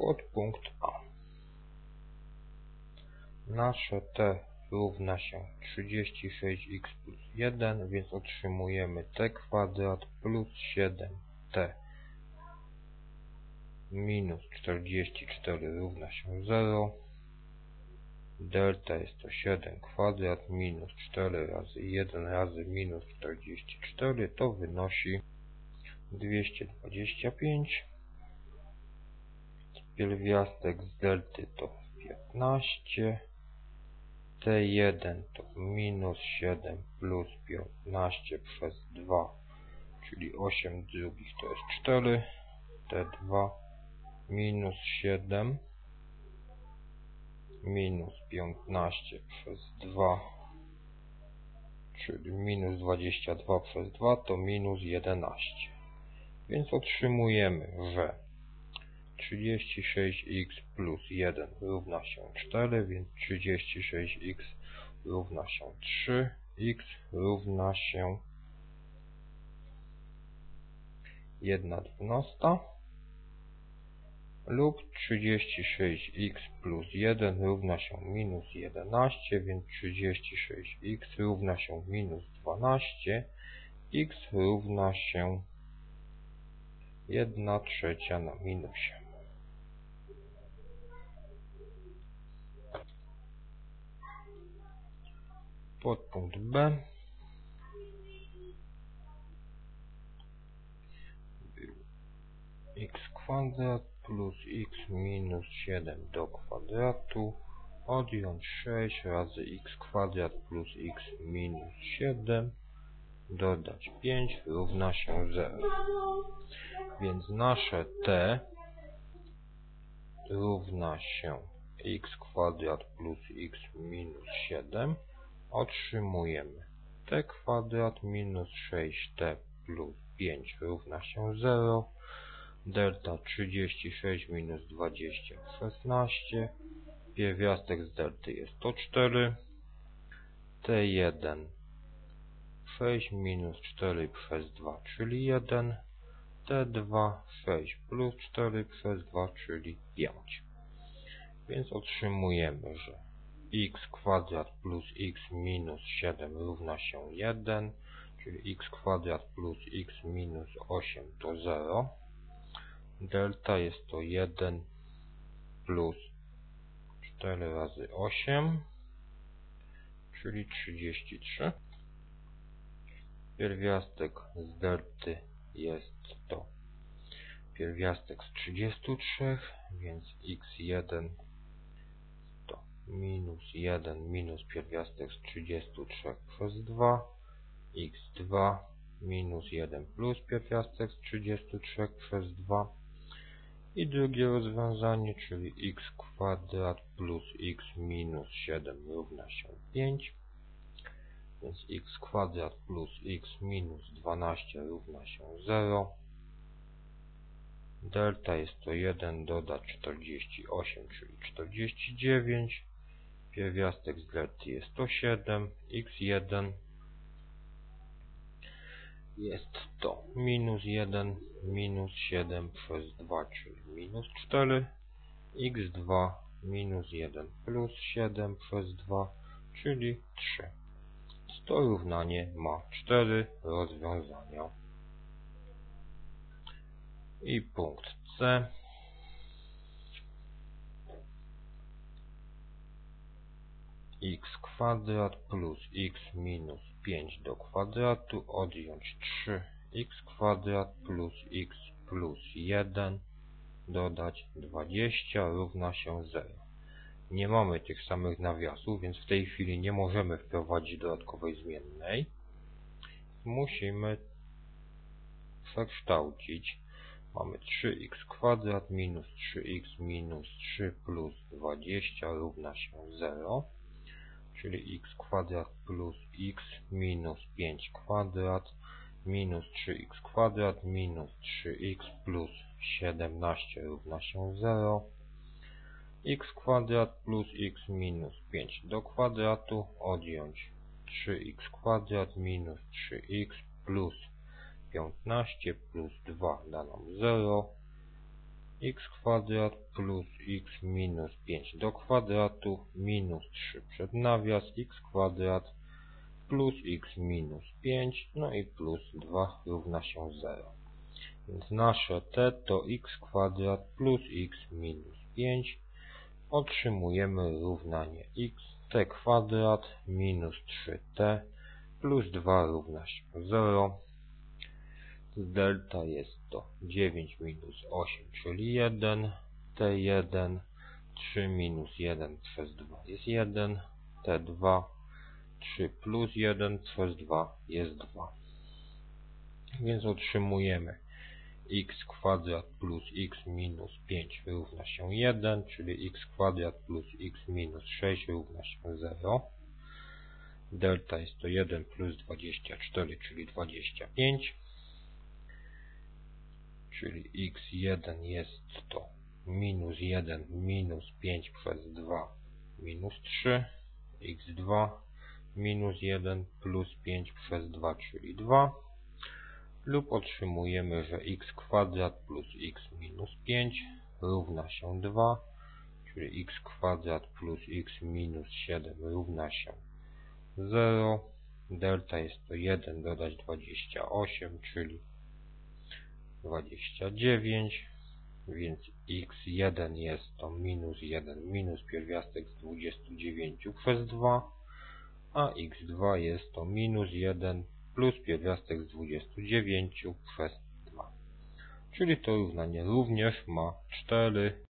Podpunkt A. Nasze t równa się 36x plus 1, więc otrzymujemy t kwadrat plus 7t minus 44 równa się 0. Delta jest to 7 kwadrat minus 4 razy 1 razy minus 44 to wynosi 225. Pierwiastek z delty to 15. T1 to minus 7 plus 15 przez 2, czyli 8 drugich to jest 4. T2 minus 7 minus 15 przez 2 czyli minus 22 przez 2 to minus 11 więc otrzymujemy, że 36x plus 1 równa się 4, więc 36x równa się 3, x równa się 1 dwunasta lub 36x plus 1 równa się minus 11, więc 36x równa się minus 12, x równa się 1 trzecia na minusie. Podpunkt B. X kwadrat plus x minus 7 do kwadratu. Odjąć 6 razy x kwadrat plus x minus 7 dodać 5 równa się 0. Więc nasze t równa się x kwadrat plus x minus 7 otrzymujemy. T kwadrat minus 6t plus 5 równa się 0 delta 36 minus 20 16 pierwiastek z delty jest to 4 t1 6 minus 4 przez 2 czyli 1 t2 6 plus 4 przez 2 czyli 5 więc otrzymujemy, że x kwadrat plus x minus 7 równa się 1 czyli x kwadrat plus x minus 8 to 0 delta jest to 1 plus 4 razy 8, czyli 33. Pierwiastek z delty jest to pierwiastek z 33, więc x1 to minus 1 minus pierwiastek z 33 przez 2, x2 minus 1 plus pierwiastek z 33 przez 2, i drugie rozwiązanie, czyli x kwadrat plus x minus 7 równa się 5. Więc x kwadrat plus x minus 12 równa się 0. Delta jest to 1 dodać 48, czyli 49. Pierwiastek z delty jest to 7. x1 jest to minus 1 minus 7 przez 2, czyli minus 4, x2 minus 1 plus 7 przez 2, czyli 3. To równanie ma 4 rozwiązania. I punkt C. x kwadrat plus x minus 5 do kwadratu odjąć 3x kwadrat plus x plus 1 dodać 20 równa się 0. Nie mamy tych samych nawiasów, więc w tej chwili nie możemy wprowadzić dodatkowej zmiennej. Musimy przekształcić. Mamy 3x kwadrat minus 3x minus 3 plus 20 równa się 0 czyli x kwadrat plus x minus 5 kwadrat minus 3x kwadrat minus 3x plus 17 równa się 0 x kwadrat plus x minus 5 do kwadratu odjąć 3x kwadrat minus 3x plus 15 plus 2 da nam 0 x kwadrat plus x minus 5 do kwadratu minus 3 przed nawias x kwadrat plus x minus 5 no i plus 2 równa się 0. Więc nasze t to x kwadrat plus x minus 5. Otrzymujemy równanie x t kwadrat minus 3t plus 2 równa się 0. Z delta jest to 9 minus 8, czyli 1, t1, 3 minus 1 przez 2 jest 1, t2, 3 plus 1 przez 2 jest 2. Więc otrzymujemy x kwadrat plus x minus 5 równa się 1, czyli x kwadrat plus x minus 6 równa się 0. Delta jest to 1 plus 24, czyli 25. Czyli x1 jest to minus 1 minus 5 przez 2 minus 3. x2 minus 1 plus 5 przez 2, czyli 2 lub otrzymujemy, że x kwadrat plus x minus 5 równa się 2, czyli x kwadrat plus x minus 7 równa się 0. Delta jest to 1 dodać 28, czyli 29, więc x1 jest to minus 1 minus pierwiastek z 29 przez 2, a x2 jest to minus 1 plus pierwiastek z 29 przez 2. Czyli to równanie również ma 4